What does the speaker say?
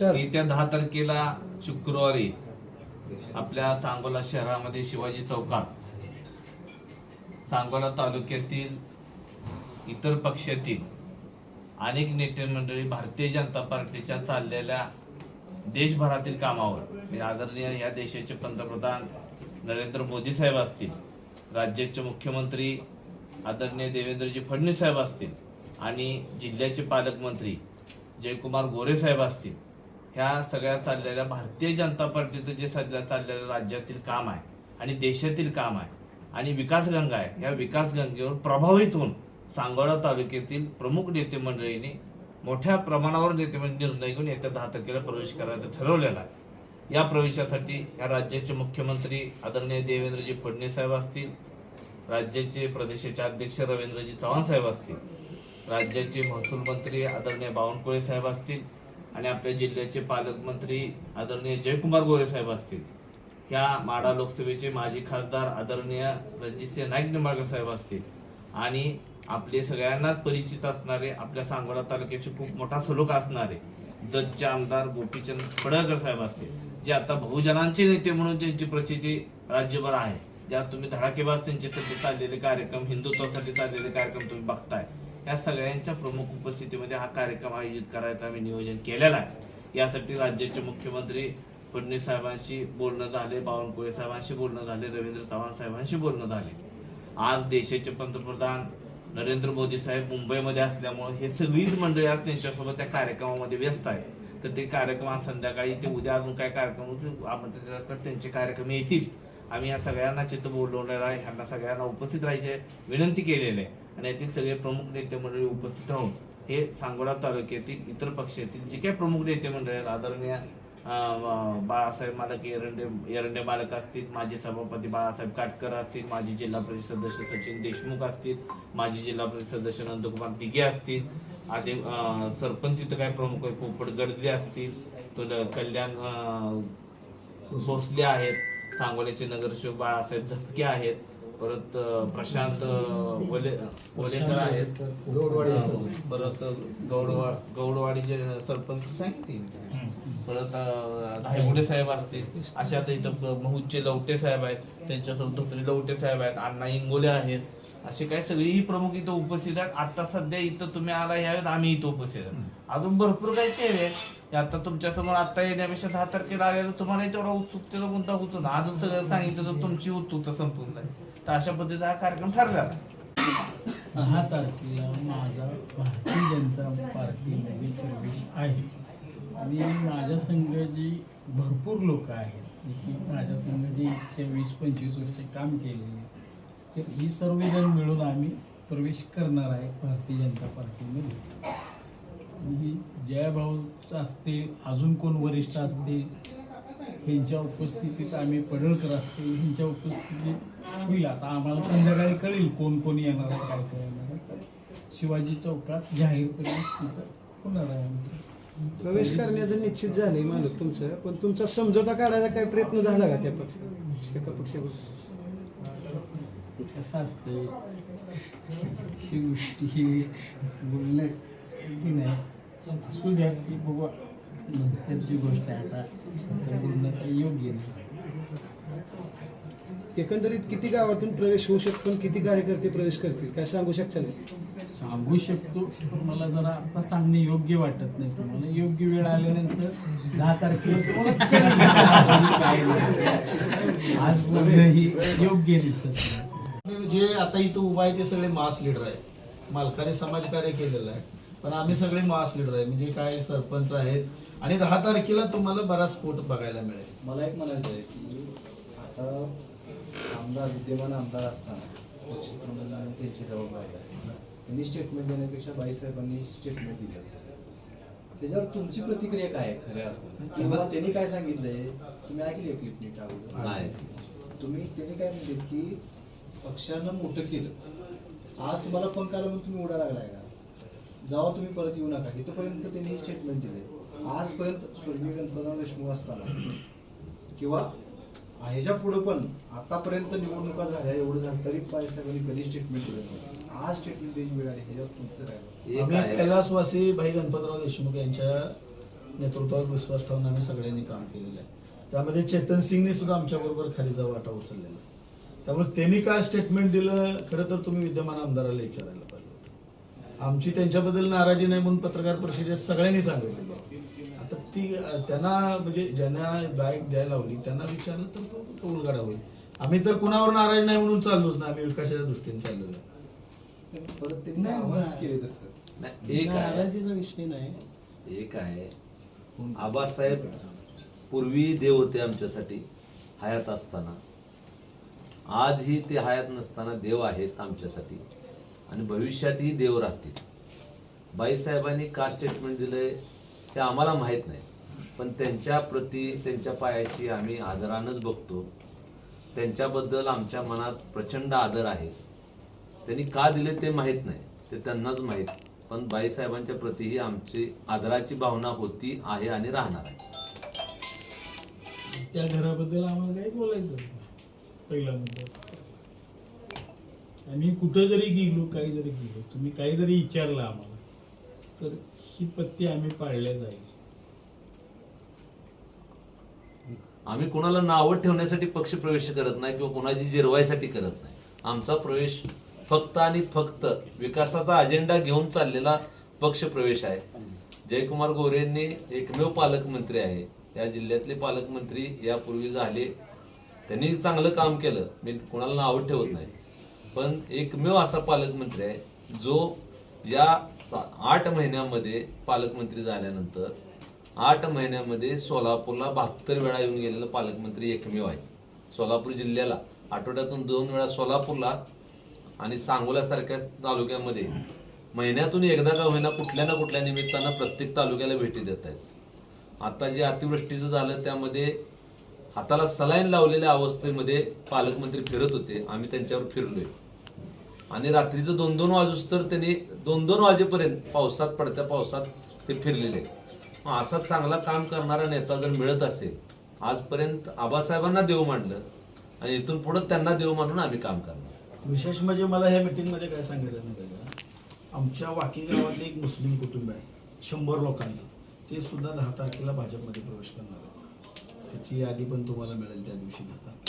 Star. येत्या दहा तारखेला शुक्रवारी आपल्या सांगोला शहरामध्ये शिवाजी चौकात सांगोला तालुक्यातील इतर पक्षातील अनेक नेते मंडळी भारतीय जनता पार्टीच्या चाललेल्या देशभरातील कामावर म्हणजे आदरणीय या देशाचे पंतप्रधान नरेंद्र मोदी साहेब असतील राज्याचे मुख्यमंत्री आदरणीय देवेंद्रजी फडणवीस साहेब असतील आणि जिल्ह्याचे पालकमंत्री जयकुमार गोरे साहेब असतील ह्या सगळ्या चाललेल्या भारतीय जनता पार्टीचं जे सध्या चाललेलं राज्यातील काम आहे आणि देशातील काम आहे आणि विकासगंगा आहे या विकासगंगेवर प्रभावित होऊन सांगोडा तालुक्यातील प्रमुख नेते मंडळींनी मोठ्या प्रमाणावर नेते म्हणजे निर्णय घेऊन येत्या दहा तारखेला प्रवेश करायचं ठरवलेला आहे. या प्रवेशासाठी या राज्याचे मुख्यमंत्री आदरणीय देवेंद्रजी फडणवीस साहेब असतील राज्याचे प्रदेशाचे अध्यक्ष रवींद्रजी चव्हाण साहेब असतील राज्याचे महसूल मंत्री आदरणीय बावनकुळे साहेब असतील आणि आपल्या जिल्ह्याचे पालकमंत्री आदरणीय जयकुमार गोरे साहेब असतील. ह्या माडा लोकसभेचे माजी खासदार आदरणीय रणजितसिंह नाईक निंबाळकर साहेब असतील. आणि आपले सगळ्यांनाच परिचित असणारे आपल्या सांगोला तालुक्याचे खूप मोठा सलोखा असणारे जतचे आमदार गोपीचंद पडळकर साहेब असतील. जे आता बहुजनांचे नेते म्हणून त्यांची प्रचिती राज्यभर आहे. ज्या तुम्ही धडाकेबाज त्यांचे सध्या चाललेले कार्यक्रम हिंदुत्वासाठी चाललेले कार्यक्रम तुम्ही बघताय. या सगळ्यांच्या प्रमुख उपस्थितीमध्ये हा कार्यक्रम आयोजित करायचा आम्ही नियोजन केलेलं आहे. यासाठी राज्याचे मुख्यमंत्री फडणवीस साहेबांशी बोलणं झाले बावनकुळे साहेबांशी बोलणं झाले रवींद्र चव्हाण साहेबांशी बोलणं झाले. आज देशाचे पंतप्रधान नरेंद्र मोदी साहेब मुंबईमध्ये असल्यामुळे हे सगळीच मंडळी आज त्यांच्यासोबत त्या कार्यक्रमामध्ये व्यस्त आहे तर ते कार्यक्रम आज संध्याकाळी ते उद्या अजून काय कार्यक्रम आमंत्रित त्यांचे कार्यक्रम येतील. आम्ही या सगळ्यांना चित्त बोलवलेलं आहे ह्यांना सगळ्यांना उपस्थित राहायचे विनंती केलेली आहे. आणि येथील सगळे प्रमुख नेते मंडळी उपस्थित राहून हे सांगोला तालुक्यातील इतर पक्षातील जे काही प्रमुख नेते मंडळी आदरणीय बाळासाहेब मालक एरंडे एरंडे मालक असतील माजी सभापती बाळासाहेब काटकर असतील माजी जिल्हा परिषद सदस्य सचिन देशमुख असतील माजी जिल्हा परिषद सदस्य नंदकुमार दिघे असतील आधी सरपंच इथं काय प्रमुख आहे पोपट गडदे असतील तो कल्याण भोसले आहेत सांगोल्याचे नगरसेवक बाळासाहेब झपके आहेत परत प्रशांत वले वलेकर आहेत. परत गौडवा गौडवाडीचे सरपंच सांगितले परत धायगुडे साहेब असतील. अशा आता इथं महूदचे लवटे साहेब आहेत. त्यांच्यासोबत धोत्रे लवटे साहेब आहेत. अण्णा इंगोले आहेत. असे काही सगळीही प्रमुख इथं उपस्थित आहेत. आता सध्या इथं तुम्ही आला यावेळेस आम्ही इथं उपस्थित आहेत. अजून भरपूर काही चेहरे आहेत. आता तुमच्यासमोर आता येण्यापेक्षा दहा तारखेला आलेलं तुम्हाला तेवढा उत्सुकतेचा गुंता होतो ना. आजच सगळं सांगितलं तर तुमची उत्सुकता संपून जाईल. तर अशा पद्धतीचा हा कार्यक्रम ठरला दहा तारखेला माझा भारतीय जनता पार्टीमध्ये प्रवेश आहे. आणि माझ्या संघाची भरपूर लोक आहेत जी माझ्या संघाची जी इतके वीस पंचवीस वर्ष काम केलेली तर ही सर्वजण मिळून आम्ही प्रवेश करणार आहे भारतीय जनता पार्टीमध्ये. जयभाऊ असतील अजून कोण वरिष्ठ असतील ह्यांच्या उपस्थितीत आम्ही पडळकर असतील ह्यांच्या उपस्थितीत होईल. आता आम्हाला संध्याकाळी कळेल कोण कोण येणार आहे काय काय येणार आहे. शिवाजी चौकात जाहीर प्रवेश तिथं होणार आहे आमचं. प्रवेश करण्याचं निश्चित झालंय मालक तुमचं पण तुमचा समझोता काढायचा काही प्रयत्न झाला का त्या पक्ष एका पक्षाबरोबर कसं असतं ही गोष्टी ही बोलणं की नाही. असू द्या की नंतरची गोष्ट आहे आता. बोलणं काही योग्य नाही. एकंदरीत किती गावातून प्रवेश होऊ शकतो आणि किती कार्यकर्ते प्रवेश करतील? काय सांगू शकता सांगू शकतो पण मला जरा आता सांगणे योग्य वाटत नाही तुम्हाला. योग्य वेळ आल्यानंतर दहा तारखेला. आज बोलणं ही योग्य दिसत जे आता इथं उभा आहे ते सगळे मास लीडर आहे मालकाने समाजकार्य केलेलं आहे. पण आम्ही सगळे मास लीडर आहे. म्हणजे काय सरपंच आहेत. आणि दहा तारखेला तुम्हाला बराच स्फोट बघायला मिळेल. मला एक म्हणायचं आहे की आता आमदार विद्यमान आमदार असताना पक्षप्रमुखांनी त्यांची जबाबदारी आहे. त्यांनी स्टेटमेंट देण्यापेक्षा बाईसाहेबांनी स्टेटमेंट दिलं त्याच्यावर तुमची प्रतिक्रिया काय आहे खऱ्या अर्थाने? किंवा त्यांनी काय सांगितलंय? तुम्ही ऐकली क्लिप नीट अगोदर? तुम्ही त्यांनी काय म्हणले की पक्षानं मोठं केलं. आज तुम्हाला पंख आला म्हणून तुम्ही उडा लागलाय का? जेव्हा तुम्ही परत येऊ नका इथपर्यंत त्यांनी स्टेटमेंट दिले आजपर्यंत स्वर्गीय गणपतराव देशमुख असताना किंवा ह्याच्या पुढे पण आतापर्यंत निवडणुका झाल्या एवढं झालं तरी साहेबांनी कधी स्टेटमेंट दिलं नव्हतं आज स्टेटमेंट द्यायची वेळ आली ह्याच्यावर तुमचं काय आम्ही. कैलासवासी भाई गणपतराव देशमुख यांच्या नेतृत्वावर विश्वास ठेवून आम्ही सगळ्यांनी काम केलेलं आहे त्यामध्ये चेतन सिंगने सुद्धा आमच्याबरोबर खालीचा वाटा उचललेला आहे. त्यामुळे त्यांनी काय स्टेटमेंट दिलं खरं तर तुम्ही विद्यमान आमदाराला विचारायला. आमची त्यांच्याबद्दल नाराजी नाही म्हणून पत्रकार परिषदेत सगळ्यांनी सांगितलेलं आता ती त्यांना म्हणजे ज्यांना बाईक द्यायला लावली त्यांना विचारलं तर तो कौलगाडा होईल. आम्ही तर कुणावर नाराज नाही म्हणून चाललोच ना आम्ही विकासाच्या दृष्टीने त्यांनी नाही. केले एक आहे. नाराजीचा विषय नाही. एक आहे. आबासाहेब पूर्वी देव होते आमच्यासाठी हयात असताना. आजही ते हयात नसताना देव आहेत आमच्यासाठी. आणि भविष्यातही देव राहतील. बाईसाहेबांनी का स्टेटमेंट दिलंय ते आम्हाला माहीत नाही. पण त्यांच्या प्रती त्यांच्या पायाशी आम्ही आदरानंच बघतो. त्यांच्याबद्दल आमच्या मनात प्रचंड आदर आहे. त्यांनी का दिले ते माहीत नाही ते त्यांनाच माहीत. पण बाईसाहेबांच्या प्रतीही आमची आदराची भावना होती आहे आणि राहणार आहे. त्या घराबद्दल आम्हाला काही बोलायचं पहिला मुद्दा. आम्ही कुठं जरी गेलो काही जरी गेलो तुम्ही काही जरी विचारलं आम्हाला तर ही पत्ती आम्ही पाळल्या जाईल. आम्ही कोणाला नावं ठेवण्यासाठी पक्ष प्रवेश करत नाही किंवा कोणाची जिरवायसाठी करत नाही. आमचा प्रवेश फक्त आणि फक्त विकासाचा अजेंडा घेऊन चाललेला पक्ष प्रवेश आहे. जयकुमार गोरेंनी एकमेव पालकमंत्री आहे. या जिल्ह्यातले पालकमंत्री यापूर्वी झाले. त्यांनी चांगलं काम केलं. मी कोणाला नावं ठेवत नाही. पण एकमेव असा पालकमंत्री आहे जो या सा- आठ महिन्यामध्ये पालकमंत्री झाल्यानंतर आठ महिन्यामध्ये सोलापूरला बहात्तर वेळा येऊन गेलेला पालकमंत्री एकमेव आहे. सोलापूर जिल्ह्याला आठवड्यातून दोन वेळा सोलापूरला आणि सांगोल्यासारख्या तालुक्यामध्ये महिन्यातून एकदा का होईना कुठल्या ना कुठल्या निमित्तानं प्रत्येक तालुक्याला भेटी देत आहेत. आता जे अतिवृष्टीचं झालं त्यामध्ये हाताला सलाईन लावलेल्या अवस्थेमध्ये पालकमंत्री फिरत होते. आम्ही त्यांच्यावर फिरलोय. आणि रात्रीचं दोन दोन वाजूस तर त्यांनी दोन दोन वाजेपर्यंत पावसात पडत्या पावसात ते फिरलेले. मग असा चांगला काम करणारा नेता जर मिळत असेल आजपर्यंत आबासाहेबांना देव मानलं आणि इथून पुढे त्यांना देव मानून आम्ही काम करणार. विशेष म्हणजे मला ह्या मिटिंगमध्ये काय सांगायचं नाही का? आमच्या वाकी गावातले एक मुस्लिम कुटुंब आहे शंभर लोकांचं. ते सुद्धा दहा तारखेला भाजपमध्ये प्रवेश करणार आहे त्याची यादी पण तुम्हाला मिळेल त्या दिवशी जाताना